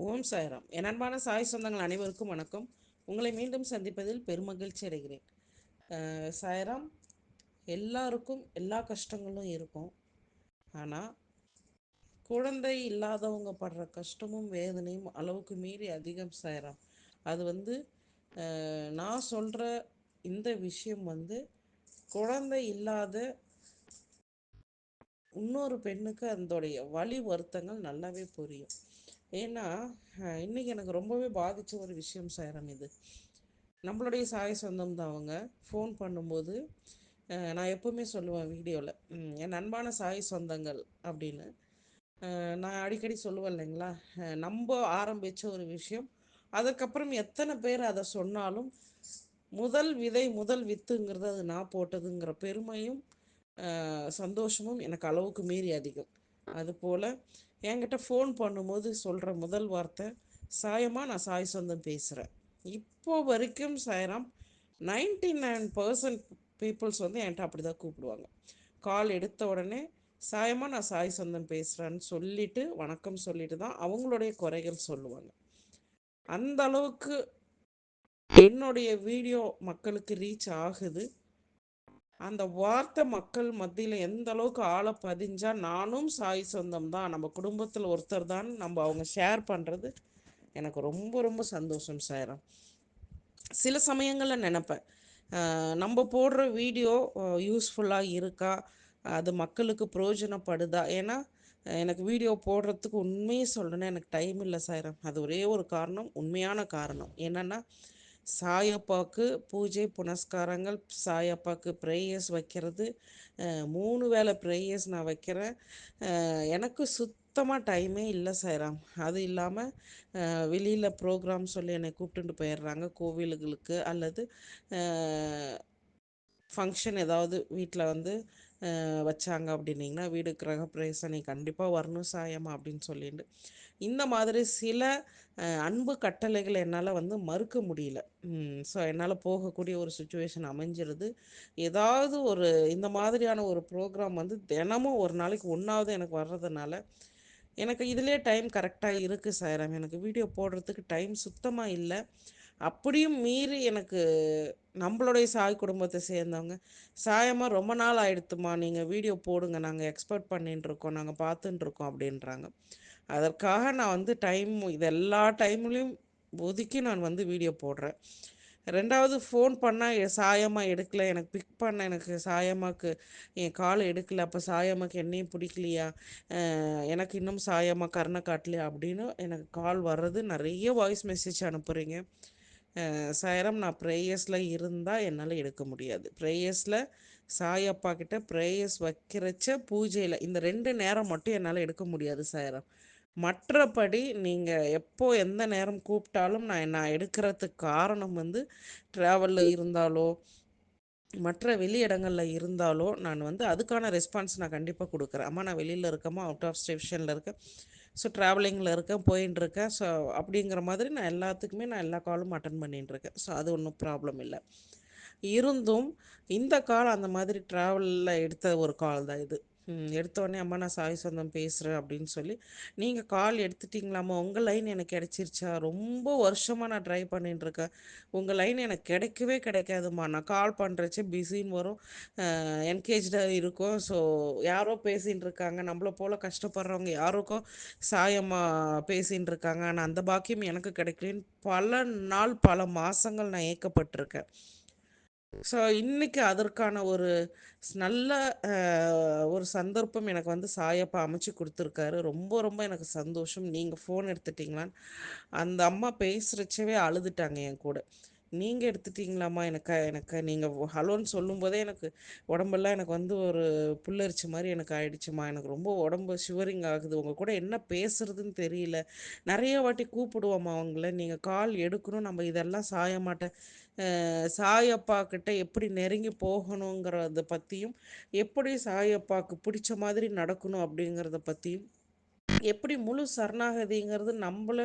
ஓம் சாய்ராம். என் அன்பான சாய் சொந்தங்கள் அனைவருக்கும் வணக்கம். உங்களை மீண்டும் சந்திப்பதில் பெருமகிழ்ச்சி அடைகிறேன். சாய்ராம் எல்லாருக்கும் எல்லா கஷ்டங்களும் இருக்கும். ஆனால் குழந்தை இல்லாதவங்க படுற கஷ்டமும் வேதனையும் அளவுக்கு மீறி அதிகம் சாய்ராம். அது வந்து நான் சொல்கிற இந்த விஷயம் வந்து குழந்தை இல்லாத இன்னொரு பெண்ணுக்கு அதோடைய வழி வருத்தங்கள் நல்லாவே புரியும். ஏன்னா இன்றைக்கி எனக்கு ரொம்பவே பாதித்த ஒரு விஷயம் சேரம் இது. நம்மளுடைய சாய சொந்தம் தான் அவங்க. ஃபோன் பண்ணும்போது நான் எப்போவுமே சொல்லுவேன் வீடியோவில் என் அன்பான சாய் சொந்தங்கள் அப்படின்னு. நான் அடிக்கடி சொல்லுவேன் இல்லைங்களா? நம்ம ஆரம்பித்த ஒரு விஷயம் அதுக்கப்புறம் எத்தனை பேர் அதை சொன்னாலும் முதல் விதை முதல் வித்துங்கிறது அது நான் போட்டதுங்கிற பெருமையும் சந்தோஷமும் எனக்கு அளவுக்கு மீறி அதிகம். அதுபோல் என்கிட்ட ஃபோன் பண்ணும்போது சொல்கிற முதல் வார்த்தை சாயமாக நான் சாய் சொந்தம் பேசுகிறேன் இப்போ வரைக்கும் Sairam ninety nine percent peoples வந்து என்கிட்ட அப்படி தான் கூப்பிடுவாங்க. கால் எடுத்த உடனே சாயமாக நான் சாய் சொந்தம் பேசுகிறேன்னு சொல்லிவிட்டு வணக்கம் சொல்லிட்டு தான் அவங்களுடைய குறைகள் சொல்லுவாங்க. அந்த அளவுக்கு என்னுடைய வீடியோ மக்களுக்கு ரீச் ஆகுது. அந்த வார்த்தை மக்கள் மத்தியில் எந்த அளவுக்கு ஆளை பதிஞ்சால் நானும் சாய் சொந்தம் தான். நம்ம குடும்பத்தில் ஒருத்தர் தான் நம்ம அவங்க ஷேர் பண்ணுறது எனக்கு ரொம்ப ரொம்ப சந்தோஷம் சேரம் சில சமயங்களில் நினப்பேன். நம்ம போடுற வீடியோ யூஸ்ஃபுல்லாக இருக்கா? அது மக்களுக்கு பிரயோஜனப்படுதா? ஏன்னா எனக்கு வீடியோ போடுறதுக்கு உண்மையை சொல்லணுன்னா எனக்கு டைம் இல்லை சாயிரம். அது ஒரே ஒரு காரணம் உண்மையான காரணம். என்னென்னா சாயப்பாவுக்கு பூஜை புனஸ்காரங்கள் சாயப்பாவுக்கு ப்ரேயர்ஸ் வைக்கிறது. மூணு வேளை ப்ரேயர்ஸ் நான் வைக்கிறேன். எனக்கு சுத்தமாக டைமே இல்லை சாய்ராம். அது இல்லாமல் வெளியில் ப்ரோக்ராம் சொல்லி என்னை கூப்பிட்டுட்டு போயிடுறாங்க கோவில்களுக்கு அல்லது ஃபங்க்ஷன் ஏதாவது வீட்டில் வந்து வச்சாங்க அப்படின்னிங்கன்னா வீடு கிரக பிரவேசம் நீ கண்டிப்பாக வரணும் சாயம்மா அப்படின்னு சொல்லிட்டு. இந்த மாதிரி சில அன்பு கட்டளைகளை என்னால் வந்து மறுக்க முடியல. ஸோ என்னால் போகக்கூடிய ஒரு சுச்சுவேஷன் அமைஞ்சிருது. ஏதாவது ஒரு இந்த மாதிரியான ஒரு ப்ரோக்ராம் வந்து தினமும் ஒரு நாளைக்கு ஒன்றாவது எனக்கு வர்றதுனால எனக்கு இதிலே டைம் கரெக்டாக இருக்குது சார். எனக்கு வீடியோ போடுறதுக்கு டைம் சுத்தமாக இல்லை. அப்படியும் மீறி எனக்கு நம்மளுடைய சாய் குடும்பத்தை சேர்ந்தவங்க சாயமாக ரொம்ப நாள் ஆயிடுத்துமா நீங்கள் வீடியோ போடுங்க. நாங்கள் எக்ஸ்பெக்ட் பண்ணிட்டுருக்கோம் நாங்கள் பார்த்துட்டுருக்கோம் அப்படின்றாங்க. அதற்காக நான் வந்து டைம் இது எல்லா டைம்லேயும் ஒதுக்கி நான் வந்து வீடியோ போடுறேன். ரெண்டாவது ஃபோன் பண்ணால் சாயமாக எடுக்கலை. எனக்கு பிக் பண்ண எனக்கு சாயமாக்கு என் கால் எடுக்கலை. அப்போ சாயமாக்கு என்னையும் பிடிக்கலையா? எனக்கு இன்னும் சாயமாக கருணை காட்டலையா? அப்படின்னு எனக்கு கால் வர்றது நிறைய வாய்ஸ் மெசேஜ் அனுப்புகிறீங்க சாயரம் நான் ப்ரேயர்ஸில் இருந்தால் என்னால் எடுக்க முடியாது. ப்ரேயர்ஸில் சாயப்பா கிட்ட ப்ரேயர்ஸ் வைக்கிறச்ச பூஜையில் இந்த ரெண்டு நேரம் மட்டும் என்னால் எடுக்க முடியாது சாயரம். மற்றபடி நீங்கள் எப்போ எந்த நேரம் கூப்பிட்டாலும் நான் நான் எடுக்கிறதுக்கு காரணம் வந்து ட்ராவலில் இருந்தாலோ மற்ற வெளி இடங்களில் இருந்தாலோ நான் வந்து அதுக்கான ரெஸ்பான்ஸ் நான் கண்டிப்பாக கொடுக்குறேன். அம்மா நான் வெளியில் இருக்கேம்மா அவுட் ஆஃப் ஸ்டேஷனில் இருக்கேன். ஸோ ட்ராவலிங்கில் இருக்கேன் போயின்னு இருக்கேன் ஸோ அப்படிங்கிற மாதிரி நான் எல்லாத்துக்குமே நான் எல்லா காலும் அட்டன் பண்ணிகிட்டு இருக்கேன் ஸோ அது ஒன்றும் ப்ராப்ளம் இல்லை. இருந்தும் இந்த கால் அந்த மாதிரி ட்ராவலில் எடுத்த ஒரு கால் தான் இது. எடுத்தோடனே அம்மா நான் சாய் சொந்தம் பேசுகிறேன் அப்படின்னு சொல்லி நீங்கள் கால் எடுத்துட்டிங்களாம்மா? உங்கள் லைன் எனக்கு கிடச்சிருச்சா? ரொம்ப வருஷமாக நான் ட்ரை பண்ணிட்டுருக்கேன் உங்கள் லைன் எனக்கு கிடைக்கவே கிடைக்காதுமா நான் கால் பண்ணுறச்சே பிஸின்னு வரும். என்கேஜாக இருக்கும். ஸோ யாரோ பேசின்னு இருக்காங்க. நம்மளை போல் கஷ்டப்படுறவங்க யாருக்கும் சாயம்மா பேசின்னு இருக்காங்க. ஆனால் அந்த பாக்கியம் எனக்கு கிடைக்கலன்னு பல நாள் பல மாதங்கள் நான் ஏக்கப்பட்டிருக்கேன். ஸோ இன்னைக்கு அதற்கான ஒரு நல்ல ஒரு சந்தர்ப்பம் எனக்கு வந்து சாயப்பா அமைச்சு கொடுத்துருக்காரு. ரொம்ப ரொம்ப எனக்கு சந்தோஷம். நீங்கள் ஃபோன் எடுத்துட்டிங்களான்னு. அந்த அம்மா பேசுகிறச்சவே அழுதுட்டாங்க என் கூட. நீங்கள் எடுத்துட்டிங்களாம்மா? எனக்கு எனக்கு நீங்கள் ஹலோன்னு சொல்லும்போதே எனக்கு உடம்பெல்லாம் எனக்கு வந்து ஒரு புல்லரிச்ச மாதிரி எனக்கு ஆயிடுச்சுமா எனக்கு ரொம்ப உடம்பு ஷிவரிங் ஆகுது. உங்கள் கூட என்ன பேசுறதுன்னு தெரியல. நிறைய வாட்டி கூப்பிடுவோம்மா அவங்கள. நீங்கள் கால் எடுக்கணும். நம்ம இதெல்லாம் சாய மாட்டேன் சாயப்பா கிட்ட எப்படி நெருங்கி போகணுங்கிறத பற்றியும் எப்படி சாயப்பாக்கு பிடிச்ச மாதிரி நடக்கணும் அப்படிங்கிறத பற்றியும் எப்படி முழு சரணாகதிங்கிறது நம்மள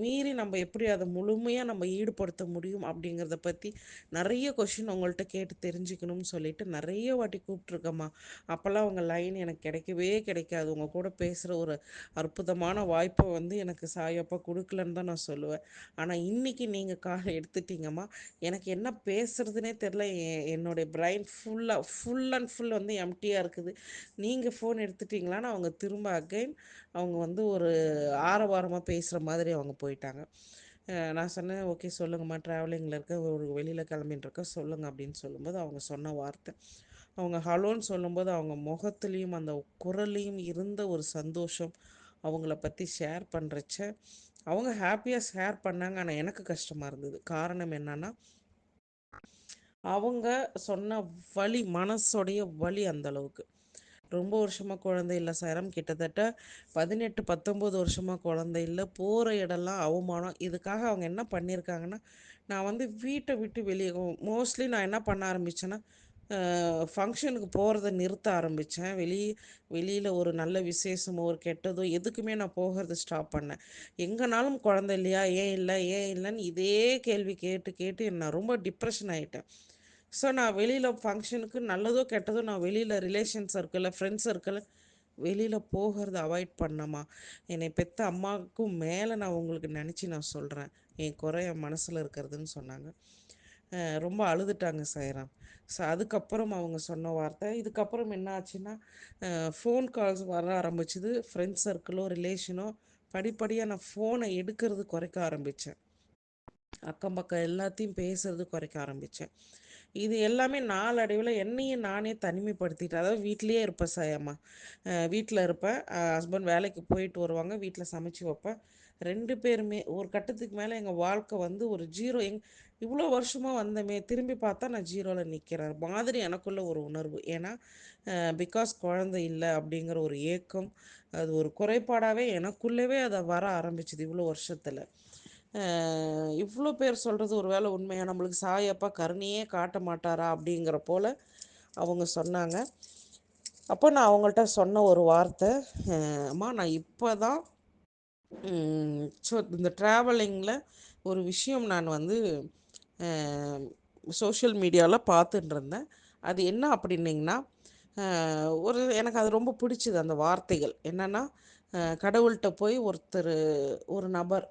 மீறி நம்ம எப்படி அதை முழுமையாக நம்ம ஈடுபடுத்த முடியும் அப்படிங்கிறத பற்றி நிறைய கொஷின் உங்கள்கிட்ட கேட்டு தெரிஞ்சுக்கணும்னு சொல்லிட்டு நிறைய வாட்டி கூப்பிட்ருக்கம்மா அப்போல்லாம் உங்கள் லைன் எனக்கு கிடைக்கவே கிடைக்காது. உங்கள் கூட பேசுகிற ஒரு அற்புதமான வாய்ப்பை வந்து எனக்கு சாயப்பா கொடுக்கலன்னு தான் நான் சொல்லுவேன். ஆனால் இன்றைக்கி நீங்கள் கால் எடுத்துட்டீங்கம்மா. எனக்கு என்ன பேசுகிறதுனே தெரில என்னுடைய பிரைன் ஃபுல்லாக ஃபுல் அண்ட் ஃபுல் வந்து எம்டியாக இருக்குது. நீங்கள் ஃபோன் எடுத்துட்டிங்களான்னு அவங்க திரும்ப அகைன் அவங்க வந்து ஒரு ஆரவாரமாக பேசுகிற மாதிரி அவங்க போயிட்டாங்க. நான் சொன்னேன் ஓகே சொல்லுங்கம்மா. ட்ராவலிங்கில் இருக்க ஒரு வெளியில் கிளம்பின்னு இருக்க சொல்லுங்கள் அப்படின்னு சொல்லும்போது அவங்க சொன்ன வார்த்தை. அவங்க ஹலோன்னு சொல்லும்போது அவங்க முகத்துலேயும் அந்த குரல்லையும் இருந்த ஒரு சந்தோஷம் அவங்கள பற்றி ஷேர் பண்ணுறச்ச அவங்க ஹாப்பியாக ஷேர் பண்ணாங்க. ஆனால் எனக்கு கஷ்டமாக இருந்தது. காரணம் என்னன்னா அவங்க சொன்ன வழி மனசோடைய வழி அந்த அளவுக்கு. ரொம்ப வருஷமாக குழந்தை இல்லை சேரம் கிட்டத்தட்ட பதினெட்டு பத்தொம்போது வருஷமாக குழந்தை இல்லை. போகிற இடம்லாம் அவமானம். இதுக்காக அவங்க என்ன பண்ணியிருக்காங்கன்னா நான் வந்து வீட்டை விட்டு வெளியே மோஸ்ட்லி நான் என்ன பண்ண ஆரம்பித்தேன்னா ஃபங்க்ஷனுக்கு போகிறத நிறுத்த ஆரம்பித்தேன் வெளியே வெளியில் ஒரு நல்ல விசேஷமோ ஒரு கெட்டதோ எதுக்குமே நான் போகிறது ஸ்டாப் பண்ணேன். எங்கேனாலும் குழந்தை இல்லையா? ஏன் இல்லை? ஏன் இல்லைன்னு இதே கேள்வி கேட்டு கேட்டு நான் ரொம்ப டிப்ரெஷன் ஆகிட்டேன் ஸோ நான் வெளியில் ஃபங்க்ஷனுக்கு நல்லதோ கெட்டதோ நான் வெளியில் ரிலேஷன் சர்க்கிளில் ஃப்ரெண்ட்ஸ் சர்க்கிளில் வெளியில் போகிறத அவாய்ட் பண்ணமா. என்னை பெற்ற அம்மாவுக்கும் மேலே நான் உங்களுக்கு நினச்சி நான் சொல்கிறேன் என் குறை என் மனசில் இருக்கிறதுன்னு சொன்னாங்க. ரொம்ப அழுதுட்டாங்க சைராம். ஸோ அதுக்கப்புறம் அவங்க சொன்ன வார்த்தை. இதுக்கப்புறம் என்ன ஆச்சுன்னா ஃபோன் கால்ஸ் வர ஆரம்பிச்சுது. ஃப்ரெண்ட்ஸ் சர்க்கிளோ ரிலேஷனோ படிப்படியாக நான் ஃபோனை எடுக்கிறது குறைக்க ஆரம்பித்தேன் அக்கம் பக்கம் எல்லாத்தையும் பேசுறது குறைக்க ஆரம்பித்தேன் இது எல்லாமே நாளடைவில் என்னையும் நானே தனிமைப்படுத்திட்டேன். அதாவது வீட்லேயே இருப்பேன் சாயம்மா. வீட்டில் இருப்பேன். ஹஸ்பண்ட் வேலைக்கு போயிட்டு வருவாங்க. வீட்டில் சமைச்சு வைப்பேன். ரெண்டு பேருமே ஒரு கட்டத்துக்கு மேலே எங்கள் வாழ்க்கை வந்து ஒரு ஜீரோ எங் இவ்வளோ வருஷமாக வந்தமே திரும்பி பார்த்தா நான் ஜீரோவில் நிற்கிறேன் மாதிரி எனக்குள்ள ஒரு உணர்வு. ஏன்னா பிகாஸ் குழந்தை இல்லை அப்படிங்கிற ஒரு ஏக்கம் அது ஒரு குறைபாடாகவே எனக்குள்ளவே அதை வர ஆரம்பிச்சுது இவ்வளோ வருஷத்தில். இவ்வளோ பேர் சொல்கிறது ஒரு வேளை உண்மையாக நம்மளுக்கு சாயப்பா கருணையே காட்ட மாட்டாரா அப்படிங்கிற போல் அவங்க சொன்னாங்க. அப்போ நான் அவங்கள்ட்ட சொன்ன ஒரு வார்த்தை அம்மா நான் இப்போ தான் ஸோ இந்த ட்ராவலிங்கில் ஒரு விஷயம் நான் வந்து சோஷியல் மீடியாவில் பார்த்துட்டு இருந்தேன். அது என்ன அப்படின்னிங்கன்னா ஒரு எனக்கு அது ரொம்ப பிடிச்சிது அந்த வார்த்தைகள். என்னென்னா கடவுள்கிட்ட போய் ஒருத்தர் ஒரு நபர்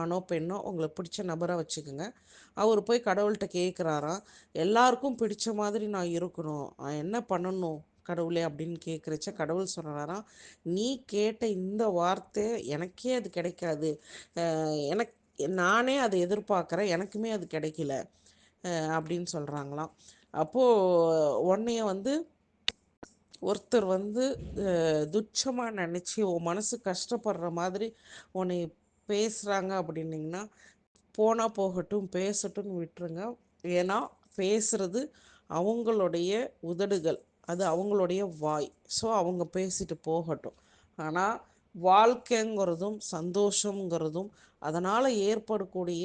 ஆணோ பெண்ணோ உங்களுக்கு பிடிச்ச நபராக வச்சுக்கோங்க. அவர் போய் கடவுள்கிட்ட கேட்குறாராம் எல்லாருக்கும் பிடிச்ச மாதிரி நான் இருக்கணும். என்ன பண்ணணும் கடவுளே அப்படின்னு கேட்குறச்ச கடவுள் சொல்கிறாராம் நீ கேட்ட இந்த வார்த்தை எனக்கே அது கிடைக்காது. எனக்கு நானே அதை எதிர்பார்க்குறேன். எனக்குமே அது கிடைக்கல. அப்படின்னு சொல்கிறாங்களாம் அப்போது உன்னைய வந்து ஒருத்தர் வந்து துச்சமாக நினச்சி உன் மனசு கஷ்டப்படுற மாதிரி உன்னை பேசுகிறாங்க அப்படின்னிங்கன்னா போனால் போகட்டும் பேசட்டும்னு விட்டுருங்க. ஏன்னா பேசுகிறது அவங்களுடைய உதடுகள். அது அவங்களுடைய வாய். ஸோ அவங்க பேசிட்டு போகட்டும். ஆனால் வாழ்க்கைங்கிறதும் சந்தோஷங்கிறதும் அதனால் ஏற்படக்கூடிய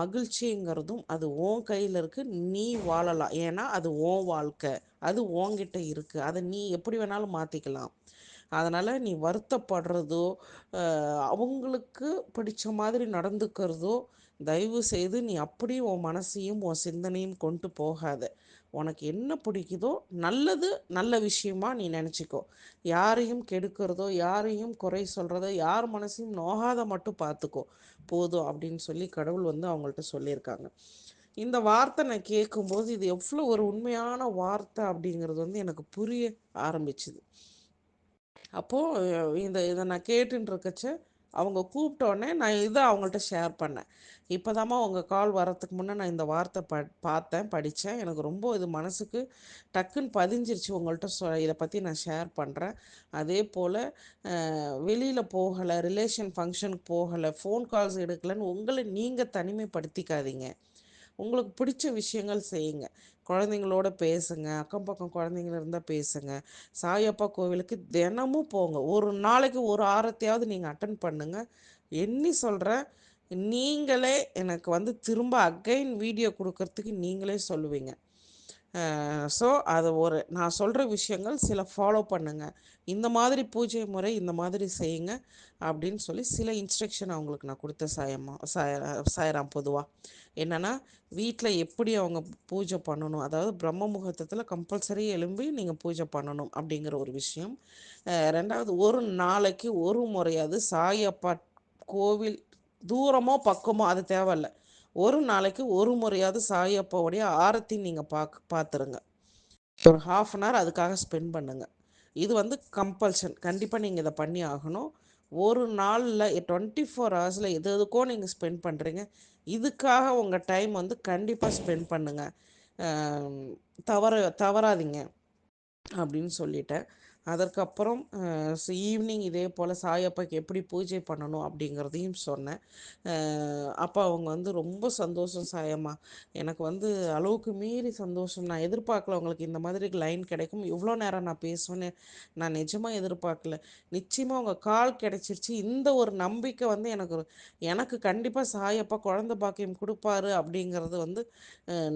மகிழ்ச்சிங்கிறதும் அது ஓன் கையில் இருக்குது நீ வாழலாம். ஏன்னா அது ஓன் வாழ்க்கை. அது ஓங்கிட்ட இருக்குது அதை நீ எப்படி வேணாலும் மாற்றிக்கலாம் அதனால் நீ வருத்தப்படுறதோ அவங்களுக்கு பிடிச்ச மாதிரி நடந்துக்கிறதோ தயவு செய்து நீ அப்படி உன் மனசையும் உன் சிந்தனையும் கொண்டு போகாத. உனக்கு என்ன பிடிக்குதோ நல்லது நல்ல விஷயமா நீ நினச்சிக்கோ. யாரையும் கெடுக்கிறதோ யாரையும் குறை சொல்கிறதோ யார் மனசையும் நோகாத மட்டும் பார்த்துக்கோ போதும் அப்படின்னு சொல்லி கடவுள் வந்து அவங்கள்ட்ட சொல்லியிருக்காங்க. இந்த வார்த்தை நான் கேட்கும்போது இது எவ்வளோ ஒரு உண்மையான வார்த்தை அப்படிங்கிறது வந்து எனக்கு புரிய ஆரம்பிச்சுது. அப்போது இந்த இதை நான் கேட்டுன்னு இருக்கச்ச அவங்க கூப்பிட்டோடனே நான் இதை அவங்கள்ட்ட ஷேர் பண்ணேன். இப்போ தாம்மா உங்கள் கால் வரத்துக்கு முன்னே நான் இந்த வார்த்தை ப பார்த்தேன் படித்தேன் எனக்கு ரொம்ப இது மனசுக்கு டக்குன்னு பதிஞ்சிருச்சு உங்கள்கிட்ட சொ இதை பற்றி நான் ஷேர் பண்ணுறேன் அதே போல் வெளியில் போகலை ரிலேஷன் ஃபங்க்ஷனுக்கு போகலை ஃபோன் கால்ஸ் எடுக்கலைன்னு உங்களை நீங்கள் தனிமைப்படுத்திக்காதீங்க. உங்களுக்கு பிடிச்ச விஷயங்கள் செய்யுங்க. குழந்தைங்களோட பேசுங்க. அக்கம் பக்கம் குழந்தைங்கள இருந்தால் பேசுங்க. சாயப்பா கோவிலுக்கு தினமும் போங்க. ஒரு நாளைக்கு ஒரு ஆரத்தையாவது நீங்கள் அட்டன் பண்ணுங்கள் எண்ணி சொல்கிறேன் நீங்களே எனக்கு வந்து திரும்ப அகைன் வீடியோ கொடுக்கறதுக்கு நீங்களே சொல்லுவீங்க. ஸோ அது ஒரு நான் சொல்கிற விஷயங்கள் சில ஃபாலோ பண்ணுங்கள் இந்த மாதிரி பூஜை முறை இந்த மாதிரி செய்யுங்க அப்படின்னு சொல்லி சில இன்ஸ்ட்ரக்ஷன் அவங்களுக்கு நான் கொடுத்த சாயம்மா சாய சாயராம் பொதுவாக என்னென்னா வீட்டில் எப்படி அவங்க பூஜை பண்ணணும் அதாவது பிரம்ம முகூர்த்தத்தில் கம்பல்சரி எழும்பி நீங்கள் பூஜை பண்ணணும் அப்படிங்கிற ஒரு விஷயம். ரெண்டாவது ஒரு நாளைக்கு ஒரு முறையாவது சாயப்பா கோவில் தூரமோ பக்கமோ அது தேவையில்லை. ஒரு நாளைக்கு ஒரு முறையாவது சாயப்பாவுடைய ஆரத்தி நீங்கள் பார்க்க பார்த்துருங்க ஒரு ஹாஃப் அன் ஹவர் அதுக்காக ஸ்பெண்ட் பண்ணுங்கள் இது வந்து கம்பல்ஷன் கண்டிப்பாக நீங்கள் இதை பண்ணி ஆகணும். ஒரு நாளில் டுவெண்ட்டி ஃபோர் ஹவர்ஸில் எது எதுக்கோ நீங்கள் ஸ்பெண்ட் பண்ணுறீங்க இதுக்காக உங்கள் டைம் வந்து கண்டிப்பாக ஸ்பெண்ட் பண்ணுங்கள் தவற தவறாதீங்க. அப்படின்னு சொல்லிட்டேன். அதற்கப்புறம் ஈவினிங் இதே போல் சாயப்பாக்கு எப்படி பூஜை பண்ணணும் அப்படிங்கிறதையும் சொன்னேன். அப்போ அவங்க வந்து ரொம்ப சந்தோஷம் சாயம்மா. எனக்கு வந்து அளவுக்கு மீறி சந்தோஷம். நான் எதிர்பார்க்கல உங்களுக்கு இந்த மாதிரி லைன் கிடைக்கும். இவ்வளோ நேரம் நான் பேசுவேன்னு நான் நிஜமாக எதிர்பார்க்கல. நிச்சயமாக உங்கள் கால் கிடைச்சிருச்சு. இந்த ஒரு நம்பிக்கை வந்து எனக்கு எனக்கு கண்டிப்பாக சாயப்பா குழந்த பாக்கியம் கொடுப்பாரு அப்படிங்கிறது வந்து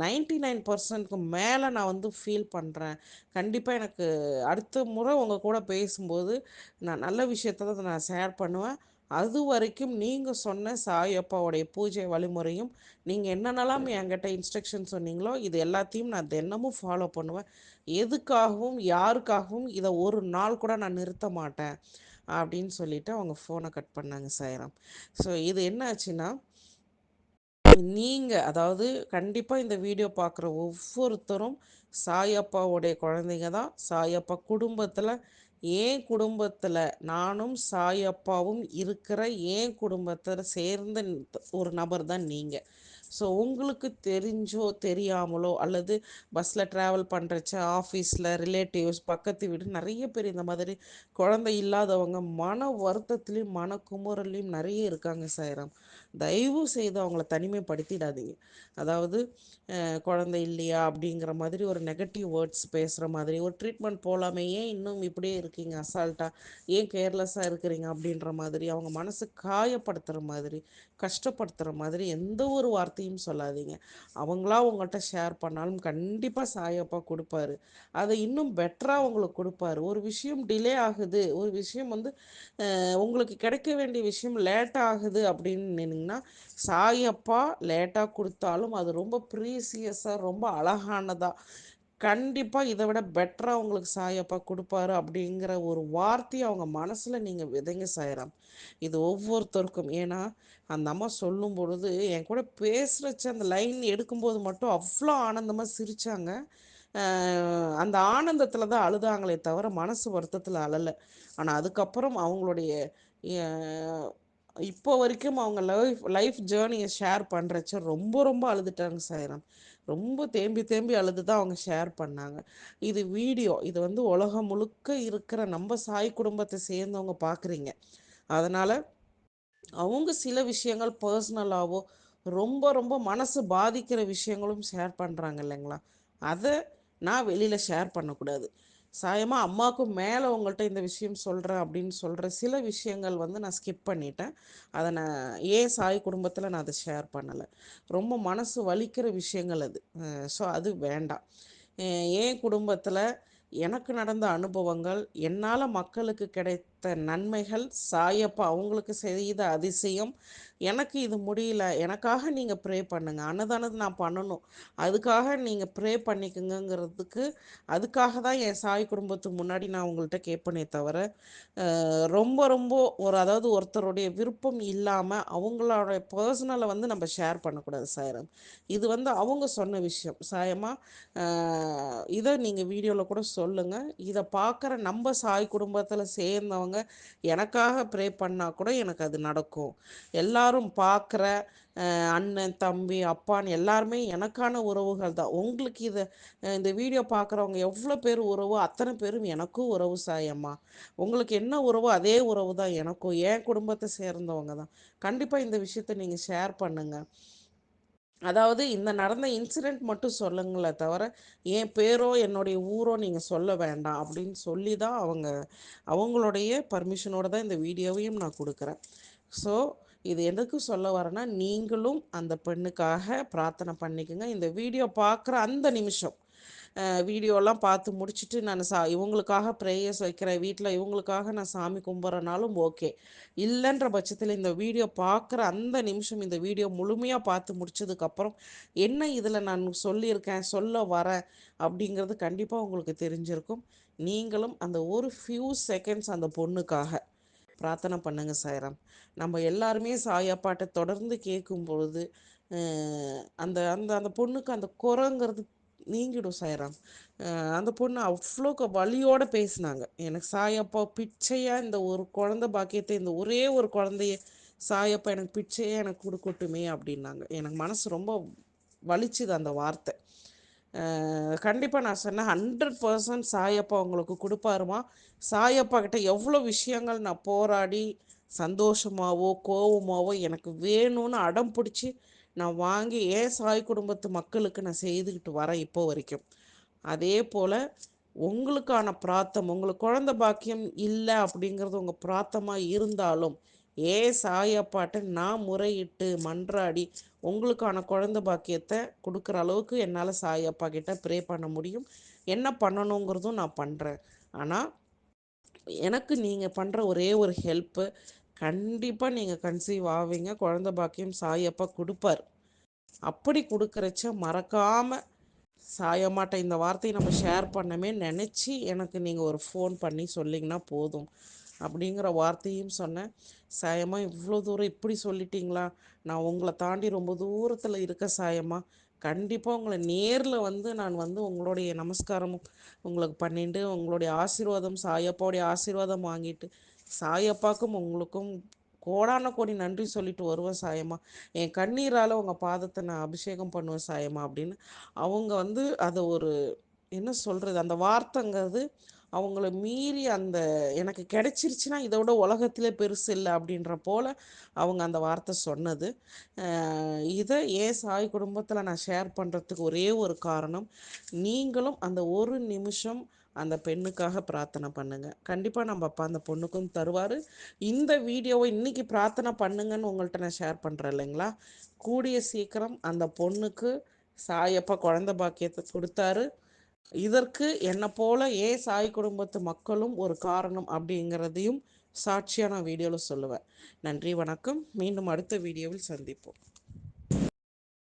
நைன்டி நைன் பர்சன்ட்க்கு மேலே நான் வந்து ஃபீல் பண்ணுறேன் கண்டிப்பாக எனக்கு அடுத்த முறை உங்கள் கூட பேசும்போது நான் நல்ல விஷயத்தை தான் நான் ஷேர் பண்ணுவேன். அது வரைக்கும் நீங்கள் சொன்ன சாயப்பாவுடைய பூஜை வழிமுறையும் நீங்கள் என்னென்னலாம் என்கிட்ட இன்ஸ்ட்ரக்ஷன் சொன்னீங்களோ இது எல்லாத்தையும் நான் தினமும் ஃபாலோ பண்ணுவேன். எதுக்காகவும் யாருக்காகவும் இதை ஒரு நாள் கூட நான் நிறுத்த மாட்டேன். அப்படின்னு சொல்லிட்டு அவங்க ஃபோனை கட் பண்ணாங்க சாயராம். ஸோ இது என்ன ஆச்சுன்னா நீங்கள் அதாவது கண்டிப்பாக இந்த வீடியோ பார்க்குற ஒவ்வொருத்தரும் சாயப்பாவுடைய குழந்தைங்க தான். சாயப்பா குடும்பத்தில் ஏன் குடும்பத்தில் நானும் சாயப்பாவும் இருக்கிற என் குடும்பத்தில் சேர்ந்த ஒரு நபர் தான் நீங்கள் ஸோ உங்களுக்கு தெரிஞ்சோ தெரியாமலோ அல்லது பஸ்ஸில் ட்ராவல் பண்ணுறச்ச ஆஃபீஸில் ரிலேட்டிவ்ஸ் பக்கத்து வீடு நிறைய பேர் இந்த மாதிரி குழந்தை இல்லாதவங்க மன வருத்தத்துலேயும் மன குமுறல்லையும் நிறைய இருக்காங்க சாயிரம். தயவு செய்து அவங்கள தனிமைப்படுத்திடாதீங்க. அதாவது குழந்தை இல்லையா அப்படிங்கிற மாதிரி ஒரு நெகட்டிவ் வேர்ட்ஸ் பேசுகிற மாதிரி ஒரு ட்ரீட்மெண்ட் போகலாமே ஏன் இன்னும் இப்படியே இருக்கீங்க அசால்ட்டாக ஏன் கேர்லெஸ்ஸாக இருக்கிறீங்க அப்படின்ற மாதிரி அவங்க மனசு காயப்படுத்துகிற மாதிரி கஷ்டப்படுத்துகிற மாதிரி எந்த ஒரு வார்த்தையும் சொல்லாதீங்க. அவங்களா உங்கள்கிட்ட ஷேர் பண்ணாலும் கண்டிப்பாக சாயப்பா கொடுப்பாரு. அதை இன்னும் பெட்டராக உங்களுக்கு கொடுப்பாரு. ஒரு விஷயம் டிலே ஆகுது ஒரு விஷயம் வந்து உங்களுக்கு கிடைக்க வேண்டிய விஷயம் லேட் ஆகுது அப்படின்னு நினைங்கன்னா சாயப்பா லேட்டாக கொடுத்தாலும் அது ரொம்ப ப்ரீசியஸாக ரொம்ப அழகானதாக கண்டிப்பாக இதை விட பெட்டராக உங்களுக்கு சாயப்பா கொடுப்பாரு அப்படிங்கிற ஒரு வார்த்தையை அவங்க மனசில் நீங்கள் விதைங்க சாயிரம். இது ஒவ்வொருத்தருக்கும். ஏன்னா அந்த அம்மா சொல்லும் பொழுது என் கூட பேசுகிறச்ச அந்த லைன் எடுக்கும்போது மட்டும் அவ்வளோ ஆனந்தமாக சிரித்தாங்க அந்த ஆனந்தத்தில் தான் அழுதாங்களே தவிர மனசு வருத்தத்தில் அழலை. ஆனால் அதுக்கப்புறம் அவங்களுடைய இப்போ வரைக்கும் அவங்க லைஃப் லைஃப் ஜேர்னியை ஷேர் பண்ணுறச்ச ரொம்ப ரொம்ப அழுதுட்டாங்க சாயிரம். ரொம்ப தேம்பி தேம்பி அழுது தான் அவங்க ஷேர் பண்ணாங்க. இது வீடியோ இது வந்து உலகம் முழுக்க இருக்கிற நம்ம சாய் குடும்பத்தை சேர்ந்தவங்க பார்க்குறீங்க அதனால் அவங்க சில விஷயங்கள் பர்சனலாகவோ ரொம்ப ரொம்ப மனசு பாதிக்கிற விஷயங்களும் ஷேர் பண்ணுறாங்க இல்லைங்களா? அதை நான் வெளியில் ஷேர் பண்ணக்கூடாது. சாயமாக அம்மாவுக்கும் மேலே உங்கள்கிட்ட இந்த விஷயம் சொல்கிறேன் அப்படின்னு சொல்கிற சில விஷயங்கள் வந்து நான் ஸ்கிப் பண்ணிட்டேன். அதை நான் ஏன் சாய் குடும்பத்தில் நான் அதை ஷேர் பண்ணலை. ரொம்ப மனசு வலிக்கிற விஷயங்கள் அது. ஸோ அது வேண்டாம். ஏன் குடும்பத்தில் எனக்கு நடந்த அனுபவங்கள் என்னால் மக்களுக்கு கிடைத்த நன்மைகள் சாயப்பா அவங்களுக்கு செய்த அதிசயம். எனக்கு இது முடியல. எனக்காக நீங்கள் ப்ரே பண்ணுங்கள் அன்னதானது நான் பண்ணணும். அதுக்காக நீங்கள் ப்ரே பண்ணிக்கோங்கிறதுக்கு அதுக்காக தான் என் சாய் குடும்பத்துக்கு முன்னாடி நான் உங்கள்கிட்ட கேட்பனே தவிர ரொம்ப ரொம்ப ஒரு அதாவது ஒருத்தருடைய விருப்பம் இல்லாமல் அவங்களோட பர்சனலை வந்து நம்ம ஷேர் பண்ணக்கூடாது சாயரம் இது வந்து அவங்க சொன்ன விஷயம். சாயமாக இதை நீங்கள் வீடியோவில் கூட சொல்லுங்கள் இதை பார்க்குற நம்ம சாய் குடும்பத்தில் சேர்ந்தவங்க எனக்காக ப்ரே பண்ணால் கூட எனக்கு அது நடக்கும். எல்லாரும் பார்க்குற அண்ணன் தம்பி அப்பான்னு எல்லாருமே எனக்கான உறவுகள் தான். உங்களுக்கு இதை இந்த வீடியோ பார்க்குறவங்க எவ்வளோ பேர் உறவோ அத்தனை பேரும் எனக்கும் உறவு சாயம்மா. உங்களுக்கு என்ன உறவோ அதே உறவு தான் எனக்கும். என் குடும்பத்தை சேர்ந்தவங்க தான். கண்டிப்பாக இந்த விஷயத்த நீங்கள் ஷேர் பண்ணுங்கள் அதாவது இந்த நடந்த இன்சிடெண்ட் மட்டும் சொல்லுங்களே தவிர என் பேரோ என்னுடைய ஊரோ நீங்கள் சொல்ல வேண்டாம் அப்படின்னு சொல்லி தான் அவங்க அவங்களுடைய பர்மிஷனோட தான் இந்த வீடியோவையும் நான் கொடுக்குறேன். ஸோ இது எதுக்கு சொல்ல வரேன்னா நீங்களும் அந்த பெண்ணுக்காக பிரார்த்தனை பண்ணிக்கோங்க. இந்த வீடியோ பார்க்குற அந்த நிமிஷம். வீடியோலாம் பார்த்து முடிச்சுட்டு நான் சா இவங்களுக்காக ப்ரேயர்ஸ் வைக்கிறேன். வீட்டில் இவங்களுக்காக நான் சாமி கும்பிட்றனாலும் ஓகே இல்லைன்ற பட்சத்தில் இந்த வீடியோ பார்க்குற அந்த நிமிஷம் இந்த வீடியோ முழுமையாக பார்த்து முடிச்சதுக்கப்புறம் என்ன இதில் நான் சொல்லியிருக்கேன் சொல்ல வரேன் அப்படிங்கிறது கண்டிப்பாக உங்களுக்கு தெரிஞ்சிருக்கும். நீங்களும் அந்த ஒரு ஃபியூ செகண்ட்ஸ் அந்த பொண்ணுக்காக பிரார்த்தனை பண்ணுங்க சாயராம். நம்ம எல்லாருமே சாயப்பாட்டை தொடர்ந்து கேட்கும் பொழுது அந்த அந்த அந்த பொண்ணுக்கு அந்த குரங்கிறது நீங்கிடும் சாய்ராம். அந்த பொண்ணு அவ்வளோ வழியோடு பேசினாங்க. எனக்கு சாயப்பா பிச்சையாக இந்த ஒரு குழந்த பாக்கியத்தை இந்த ஒரே ஒரு குழந்தைய சாயப்பா எனக்கு பிச்சையாக எனக்கு கொடுக்கட்டுமே அப்படின்னாங்க. எனக்கு மனசு ரொம்ப வலிச்சுது அந்த வார்த்தை. கண்டிப்பாக நான் சொன்னேன் ஹண்ட்ரட் பர்சன்ட் சாயப்பா உங்களுக்கு கொடுப்பாருமா. சாயப்பா கிட்ட எவ்வளோ விஷயங்கள் நான் போராடி சந்தோஷமாவோ கோவமாவோ எனக்கு வேணும்னு அடம் பிடிச்சி நான் வாங்கி ஏன் சாய் குடும்பத்து மக்களுக்கு நான் செய்துக்கிட்டு வரேன் இப்போ வரைக்கும். அதே போல் உங்களுக்கான பிராத்தம் உங்களுக்கு குழந்த பாக்கியம் இல்லை அப்படிங்கிறது உங்கள் பிராத்தமாக இருந்தாலும் ஏ சாயப்பாட்ட நான் முறையிட்டு மன்றாடி உங்களுக்கான குழந்த பாக்கியத்தை கொடுக்குற அளவுக்கு என்னால் சாயப்பா கிட்ட ப்ரே பண்ண முடியும். என்ன பண்ணணுங்கிறதும் நான் பண்ணுறேன் ஆனால் எனக்கு நீங்கள் பண்ணுற ஒரே ஒரு ஹெல்ப்பு கண்டிப்பாக நீங்கள் கன்சீவ் ஆவீங்க. குழந்த பாக்கியம் சாயப்பா கொடுப்பார். அப்படி கொடுக்குறச்ச மறக்காமல் சாயமாட்ட இந்த வார்த்தையை நம்ம ஷேர் பண்ணமே நினச்சி எனக்கு நீங்கள் ஒரு ஃபோன் பண்ணி சொல்லிங்கன்னா போதும். அப்படிங்கிற வார்த்தையும் சொன்னேன். சாயமா இவ்வளோ தூரம் இப்படி சொல்லிட்டீங்களா? நான் உங்களை தாண்டி ரொம்ப தூரத்தில் இருக்க சாயமா கண்டிப்பாக உங்களை நேரில் வந்து நான் வந்து உங்களுடைய நமஸ்காரமும் உங்களுக்கு பண்ணிட்டு உங்களுடைய ஆசீர்வாதம் சாயப்பாவுடைய ஆசீர்வாதம் வாங்கிட்டு சாயப்பாக்கும் உங்களுக்கும் கோடான கோடி நன்றி சொல்லிட்டு வருவேன் சாயமா என் கண்ணீரால் உங்கள் பாதத்தை நான் அபிஷேகம் பண்ணுவேன் சாயமா அப்படின்னு. அவங்க வந்து அதை ஒரு என்ன சொல்கிறது அந்த வார்த்தைங்கிறது அவங்கள மீறி அந்த எனக்கு கிடைச்சிருச்சுன்னா இதை விட உலகத்திலே பெருசு இல்லை அப்படின்ற போல் அவங்க அந்த வார்த்தை சொன்னது. இதை ஏன் சாய் குடும்பத்தில் நான் ஷேர் பண்ணுறதுக்கு ஒரே ஒரு காரணம் நீங்களும் அந்த ஒரு நிமிஷம் அந்த பெண்ணுக்காக பிரார்த்தனை பண்ணுங்க. கண்டிப்பாக நம்ம அப்பா அந்த பொண்ணுக்கும் தருவார். இந்த வீடியோவை இன்றைக்கி பிரார்த்தனை பண்ணுங்கன்னு உங்கள்கிட்ட நான் ஷேர் பண்ணுறேன் இல்லைங்களா? கூடிய சீக்கிரம் அந்த பொண்ணுக்கு சாயப்பா குழந்த பாக்கியத்தை கொடுத்தாரு. இதற்கு என்னை போல ஏ சாய் குடும்பத்து மக்களும் ஒரு காரணம் அப்படிங்கிறதையும் சாட்சியாக நான் வீடியோவில் சொல்லுவேன். நன்றி வணக்கம். மீண்டும் அடுத்த வீடியோவில் சந்திப்போம்.